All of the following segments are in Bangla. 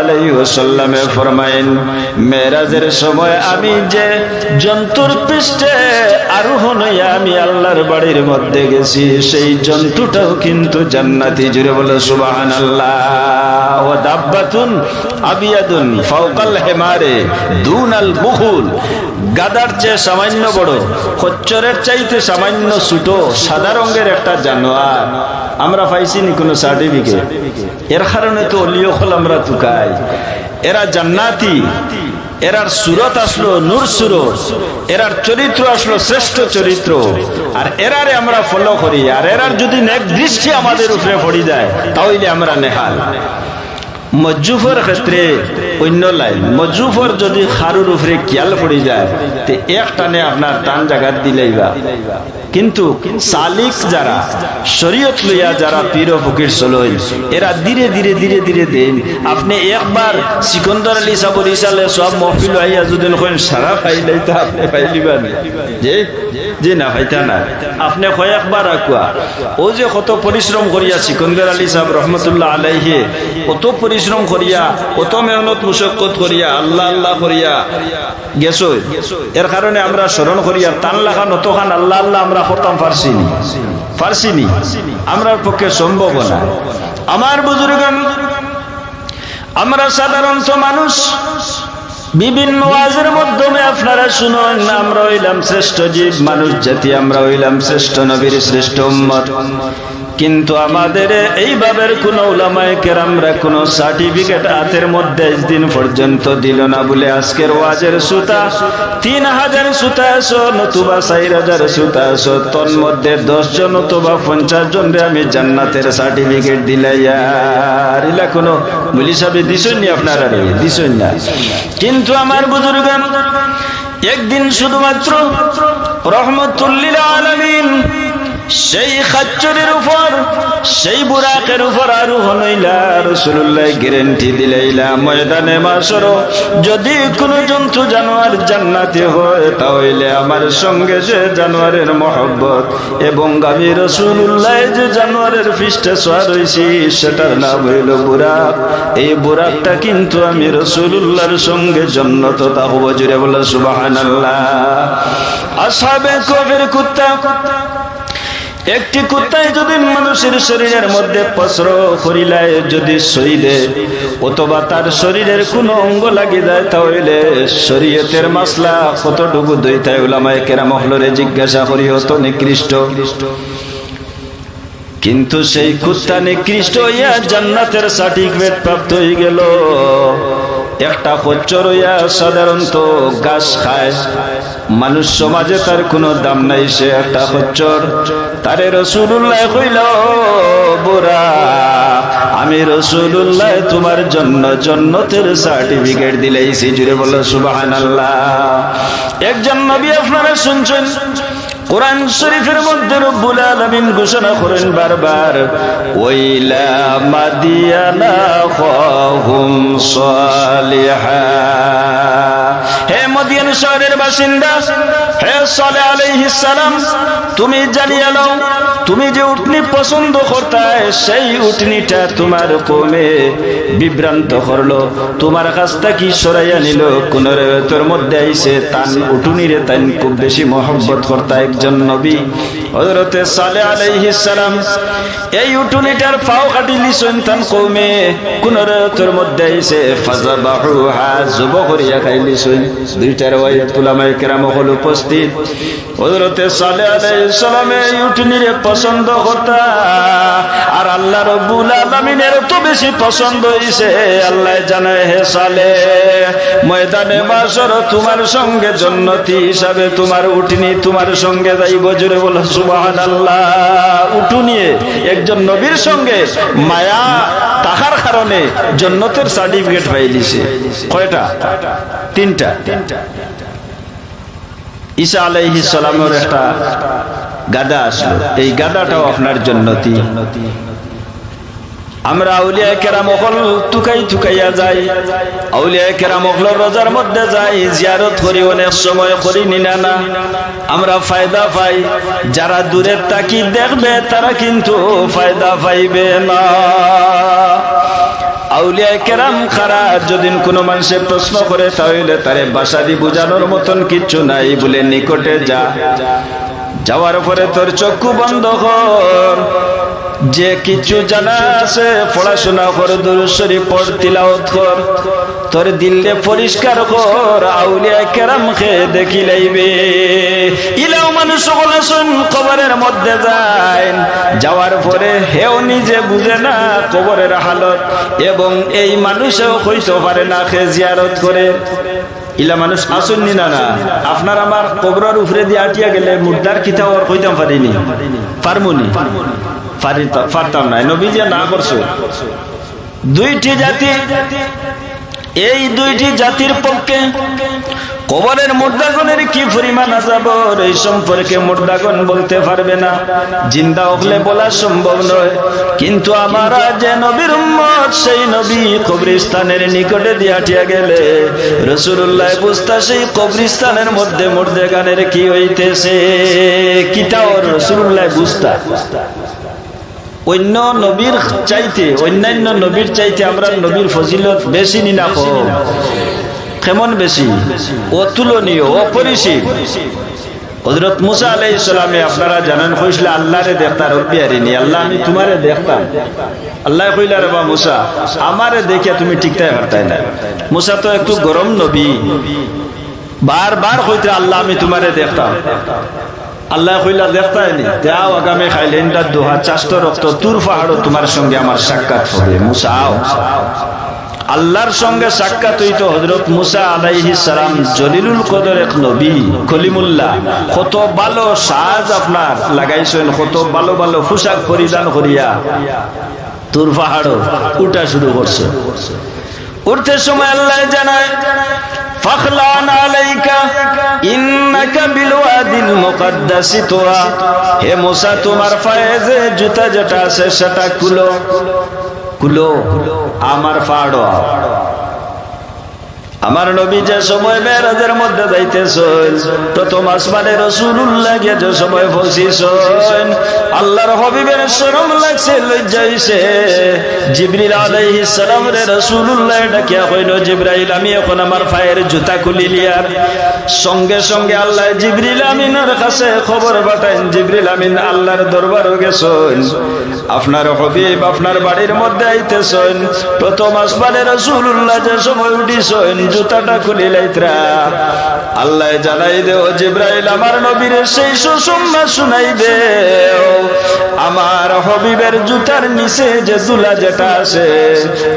আলাইহি ওয়াসাল্লামে ফরমায়েন মেরাজের সময় আমি যে জন্তুর পৃষ্ঠে আরোহণ হইয়া আমি আল্লাহর বাড়ির মধ্যে গেছি, সেই জন্তুটাও কিন্তু জান্নাতি। জুড়ে বলে, সুবহানাল্লাহ। ও দাব্বাতুন আবিয়াদুন ফাওকাল হেমারে, দুনাল বুহুল গাদার চেয়ে সামান্য বড়, খচ্চরের চাইতে সামান্য ছোট, সাদা রঙের একটা জানোয়ার। আমরা পাইছি নি কোনো সার্টিফিকেট এর কারণে তো অলিও খোল আমরা তুকাই এরা জান্নাতি। এরার সুরত আসলো নূর সুরত। এরার চরিত্র আসলো শ্রেষ্ঠ চরিত্র। আর এরারে আমরা ফলো করি। আর এরার যদি নেক দৃষ্টি আমাদের উপরে পড়ি যায়, তাহলে আমরা নেহাল। মজ্জুফর ক্ষেত্রে অন্য লাইন। মজ্জুফর যদি খারুর উপরে খেয়াল পড়ে যায়, তে এক টানে আপনার টান জাগাত দিলেইবা কিন্তু সালিক যারা শরীয়ত লইয়া যারা পীর ফকির চলই এরা ধীরে ধীরে ধীরে ধীরে দেন। আপনি একবার সিকন্দর আলী সাবর ইসালে সব মহফিল আইয়া যদি সারা পাইলাই তো আপনি পাইলিবা যে যে না পাইতা না। আপনি কয়েকবার আকুয়া। ও যে কত পরিশ্রম করিয়া সিকন্দর আলী সাহেব রহমতুল্লাহ আলাইহে, কত পরিশ্রম করিয়া, কত মেহনত মুশক্কত করিয়া, আল্লাহ আল্লাহ করিয়া গেছো। এর কারণে আমরা স্মরণ করিয়া টান লাখা নতখান আল্লাহ আল্লাহ আমরা করতাম পারছিনি পারছিনি আমরার পক্ষে সম্ভব না। আমার বুজুর্গান আমরা সাধারণত মানুষ বিভিন্ন ওয়াজের মাধ্যমে আপনারা শুনুন, আমরা হইলাম শ্রেষ্ঠ জীব, মানুষ জাতি, আমরা হইলাম শ্রেষ্ঠ নবীর শ্রেষ্ঠ উম্মত। কিন্তু আমাদের এইভাবে কোন ওলামায় কেরামরা কোন সার্টিফিকেট হাতের মধ্যে দিন পর্যন্ত দিল না বলে আজকের ওয়াজের সুতা, তিন হাজার সুতা আসো নতুবা চার হাজার সুতা আসো তোর মধ্যে দশ জন নতুবা পঞ্চাশ জন রে আমি জান্নাতের সার্টিফিকেট দিলাই। আর ইলা কোনো বলি দিছেন নি আপনারা দিছেন না। কিন্তু আমার বুজুর্গ একদিন শুধুমাত্র রহমতুল্লিল আলমিন সেই খাচ্চরের উপর, সেই বুরাকের উপর আরও হনইলা রসুল্লাহ গ্যারেন্টি দিলাইলা, ময়দানে মাসর যদি কোনো জন্তু জানোয়ার জান্নাতি হয়, তাহলে আমার সঙ্গে যে জানোয়ারের মহব্বত এবং আমি রসুল্লাহ যে জানোয়ারের পৃষ্ঠে সোয়া রয়েছি সেটার নাম হইল বুরাক। এই বুরাকটা কিন্তু আমি রসুল্লাহর সঙ্গে জন্নত তা হব জুড়ে বলে আল্লাহ আসাবে কবের কুত্তা একটি কুত্তায় যদি মানুষের শরীরের মধ্যে পসর করিলায়, যদি সইদে অথবা তার শরীরের কোন অঙ্গ লাগি যায়, তাহলে শরীয়তের মাসলা কতটুকু দইতায় ওলামায় কেরাম হলরে জিজ্ঞাসা করি হত নিকৃষ্ট। কিন্তু সেই কুত্তা নিকৃষ্ট ইয়া জান্নাতের সার্টিফিকেট প্রাপ্ত হয়ে গেল। একটা কচ্চর ইয়া সাধারণত গাছ খায়। মানুষ সমাজে তার কোনো দাম নাই, সে একটা কচ্চর তারে রসুল্লাহ কইল বোরা আমি রসুল্লাহ তোমার জন্য জন্নতের সার্টিফিকেট দিলেইছি। জুড়ে বলো সুবাহান আল্লাহ একজন নবী আপনারা শুনছেন? কোরআন শরীফের মধ্যে রব্বুল আলামিন ঘোষণা করেন বারবার, ওইলা মাদিয়ানা খাহুম সালিহা। হে মদিয়ান শহরের বাসিন্দা, হে সালে আলাইহিস সালাম, তুমি জানিয়ে নাও তুমি যে উটনি পছন্দ করতায়, সেই উটনিটা তোমার কমে বিভ্রান্ত করল। তোমার কাছটা কি সরাইয়া নিল? কোন তোর মধ্যে আইসে তান উটুনিরে তান খুব বেশি মহব্বত করতা একজন নবী। হজরতে সালে সালাম, এই উটুনিটার পাও কাটি লিসন তান কমে। কোন তোর মধ্যে আইসে ফাজাবাহুহা যুব করিয়া খাইলিসন দুইটার ওই তুলামাই কেরাম হল উপস্থিত। হজরতে সালে আলাইহিস সালামে উটনিরে পছন্দ করতা আর আল্লাহ রব্বুল আলামিনের তো বেশি পছন্দ হইছে। আল্লাহ জানে হে সালে, ময়দানে মাসর তোমার সঙ্গে জন্নতি হিসাবে তোমার উঠনি তোমার সঙ্গে যাইব জুড়ে বলো সুবাহান আল্লাহ উঠু নিয়ে একজন নবীর সঙ্গে মায়া তাহার কারণে জন্নতের সার্টিফিকেট পাইলিছে কয়টা? তিনটা। তিনটা ঈসা আলাইহি সালামের একটা গাদা আসলো। এই গাদাটাও আপনার জন্নতি। আমরা আউলিয়া কেরাম অকল তুকাই তুকাইয়া যাই। আউলিয়া কেরাম অকল রোজার মধ্যে যাই, জিয়ারত করি, অনেক সময় করি নিনা। না আমরা ফায়দা পাই। যারা দূরের তাকি দেখবে, তারা কিন্তু ফায়দা পাইবে না। আউলিয়া কেরাম খারা, যদি কোনো মানুষে প্রশ্ন করে, তাহলে তারে বাসাদি বোঝানোর মতন কিচ্ছু নাই, বলে নিকটে যা। যাওয়ার পরে তোর চক্ষু বন্ধ কর। যে কিছু জানা আছে, পড়াশোনা কর দুরুশ্বরী পড় তিলাওত কর। তোর দিল্লে পরিষ্কার কর, আউলিয়া কেরাম খে দেখি লাইবে। ইলাও মানুষ সকলে শুন, কবরের মধ্যে যায় যাওয়ার পরে হেও নিজে বুঝে না কবরের হালত, এবং এই মানুষেও হইতে পারে না খে জিয়ারত করে। ইলা মানুষ আসুননি না না আপনার আমার কবরার উপরে দিয়ে আটিয়া গেলে মুদ্রার খিতা ওর কইতাম পারিনি। পারমুনি? পারিত- পারতাম না নবীজি না করছ। দুইটি জাতি এই দুইটি জাতির পক্ষে কবরের মুর্দাগনের কি পরিমাণ আজাব এই সম্পর্কে মুর্দাগন বলতে পারবে না। জিন্দা হলে বলা সম্ভব নয়। কিন্তু আমারা যে নবীর উম্মত, সেই নবী কবরিস্তানের নিকটে দিয়াটিয়া গেলে রসুল্লাহ বুঝতা সেই কবরিস্তানের মধ্যে মুর্দেগানের কি হইতেছে? কিতা কিটাও রসুল্লাহ বুঝতা। অন্য নবীর চাইতে, অন্যান্য নবীর চাইতে আমরা নবীর ফজিলত বেশি নিনা কম। কেমন বেশি? অতুলনীয়, অপরিসীম। হজরত মুসা আলাই ইসলামে আপনারা জানেন, কইসলে আল্লাহরে দেখতার অব্বিয়ারিনি আল্লাহ আমি তোমারে দেখতাম। আল্লাহ কইলা, রে বা মুসা, আমারে দেখিয়া তুমি ঠিকঠাক হারতাই না। মুসা তো একটু গরম নবী। বারবার কইতে, আল্লাহ আমি তোমারে দেখতাম। আল্লাহ কইলা দেখতাইনি যাও আগামী খাইলেন তার দোহা, চাষ্ট রক্ত তুর পাহাড়ও তোমার সঙ্গে আমার সাক্ষাৎ হবে। মুসা, আও। আল্লাহর সঙ্গে সাক্ষাৎ হইত হজরত মুসা আলাইহি সালাম, জলিলুল কদর এক নবী কলিমুল্লাহ কত ভালো সাজ আপনার লাগাইছেন, কত ভালো ভালো পোশাক পরিধান করিয়া। তুর পাহাড়ও উঠা শুরু করছে। উঠতে সময় আল্লাহ জানায়, ফখলান আলাইকা, ইন্নাকা বিলওয়াদিল মুকদ্দাসি তুয়া হে মুসা, তোমার যে জুতা যেটা আছে সেটা খুলো খুলো আমার পাড়ো আমার নবী যে সময় মেরাজের মধ্যে যাইতেছেন, প্রথম আসমানে রসুল্লাহ গিয়ে যে সময় ফসিছেন আল্লাহর হবিবের শরম লাগছে লজ্জা হইছে জিবরিল আলাইহিস সালাম রে রাসূলুল্লাহ ডাকিয়া কইল, জিবরাইল, আমি এখন আমার পায়ের জুতা খুলি লিয়ার সঙ্গে সঙ্গে আল্লাহ জিবরিল আমিনের কাছে খবর পাঠাইন, জিবরিল আমিন, আল্লাহর দরবারে গেছেন। আপনার হবিব আপনার বাড়ির মধ্যে আইতেছেন। প্রথম আসমানে রাসূলুল্লাহ যে সময় উঠিছেন জুতাটা খুলি লাইত্রা। আল্লাহ জানাই দেও, জিব্রাইল আমার নবীর সেই সুসম্মা শুনাই দেও আমার হবিবের জুতার নিচে যে দুলা যেটা আছে,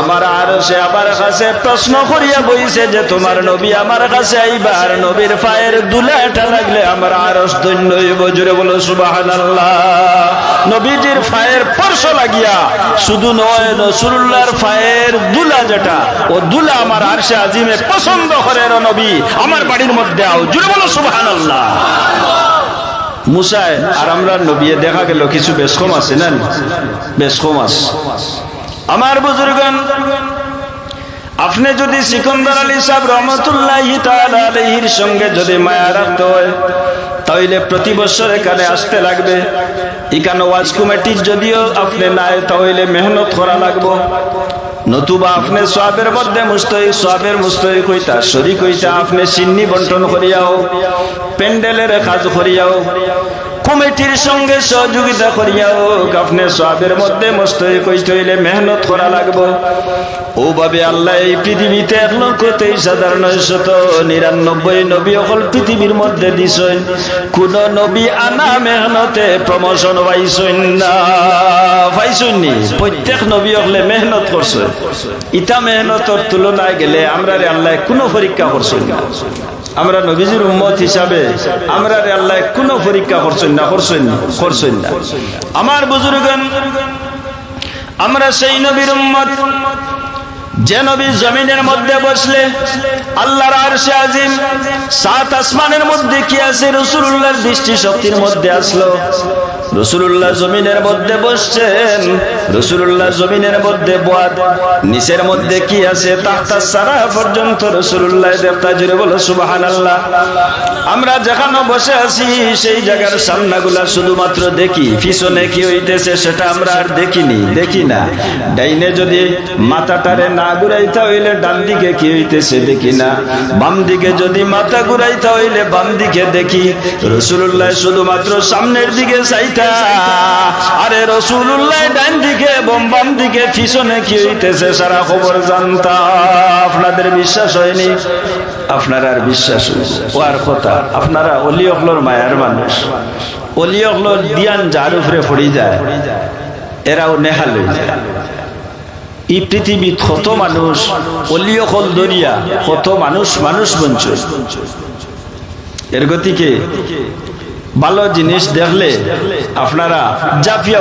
আমার আর সে আমার কাছে প্রশ্ন করিয়া বইছে যে তোমার নবী আমার কাছে আইবার নবীর পায়ের দুলাটা লাগলে আমার আরস হইব। জুড়ে বলো, সুবহানাল্লাহ। নবীজির পায়ের স্পর্শ লাগিয়া, শুধু নয়, নসরুল্লাহর পায়ের দুলা যেটা, ও দুলা আমার আরশে আজিমে পছন্দ করে রে নবী। আমার বাড়ির মধ্যে আও। জুড়ে বলো, সুবহানাল্লাহ। মুসায়, আর আমরা নবিয়ে দেখা গেল, কিছু বেশ কম আছে না? বেশ আছে। আমার বুজুর্গন আপনি যদি সিকন্দর আলী সাহেব রহমতুল্লাহ আলহির সঙ্গে যদি মায়া রাখতে হয়, তাহলে প্রতি বছর এখানে আসতে লাগবে। এখানে ওয়াজ কমিটির যদিও আপনি নাই, তাহলে মেহনত করা লাগবো। নতুবা আপনি সবের মধ্যে মুস্তই সবের মুস্তই কইতা শরীর কইতা আপনি সিন্নি বন্টন করিয়াও, প্যান্ডেলের কাজ করিয়াও কমিটির সঙ্গে সহযোগিতা করিয়াও আপনি সোয়াবের মধ্যে মস্তই কইতে হইলে মেহনত করা লাগবো। ওভাবে আল্লাহ এই পৃথিবীতে এক লক্ষ তেইশ হাজার নয়শত নিরানব্বই নবী অকল পৃথিবীর মধ্যে দিছেন কোন নবী আনা মেহনতে প্রমোশন পাইছেন না পাইছেন নি? প্রত্যেক নবী হলে মেহনত করছে। ইটা মেহনতর তুলনায় গেলে আমরা আল্লাহ কোনো পরীক্ষা করছেন না। আমরা নবীজির উম্মত হিসাবে আমরা আল্লাহ কোনো পরীক্ষা করছেন না, করছেন করছেন না। আমার বুজুর্গন আমরা সেই নবীর উম্মত, যে নবী জমিনের মধ্যে বসলে আল্লাহর আরশে আজিম, সাত আসমানের মধ্যে কি আছে? রসুল্লাহর দৃষ্টি শক্তির মধ্যে আসলো। রসুল্লাহ জমিনের মধ্যে বসছেন রসুল্লাহ জমিনের মধ্যে বোয়াদ নিচের মধ্যে কি আছে তাহতা সারা পর্যন্ত রসুল্লাহ দেবতা জুড়ে বলো সুবাহান আল্লাহ আমরা যেখানে বসে আছি, সেই জায়গার সামনাগুলা শুধুমাত্র দেখি, পিছনে কি হইতেছে সেটা আমরা আর দেখিনি, দেখি না। ডাইনে যদি মাথাটারে না ঘুরাইতে হইলে ডান দিকে কি হইতেছে দেখি না। বাম দিকে যদি মাথা ঘুরাইতে হইলে বাম দিকে দেখি রসুল্লাহ শুধুমাত্র সামনের দিকে চাইতা। আরে রসুল্লাহ ডান দিকে এবং বাম দিকে, পিছনে কি হইতেছে সারা খবর জানতা আপনাদের বিশ্বাস হয়নি? আপনার আর বিশ্বাস ও আর কথা, আপনারা অলি অকলর মায়ার মানুষ। অলি অকলর দিয়ান যার উপরে পড়ি যায়, এরাও নেহাল এই পৃথিবী কত মানুষ, অলি অকল দরিয়া কত মানুষ মানুষ বঞ্চ এর গতিকে ভালো জিনিস দেখলে আপনারা জাফিয়া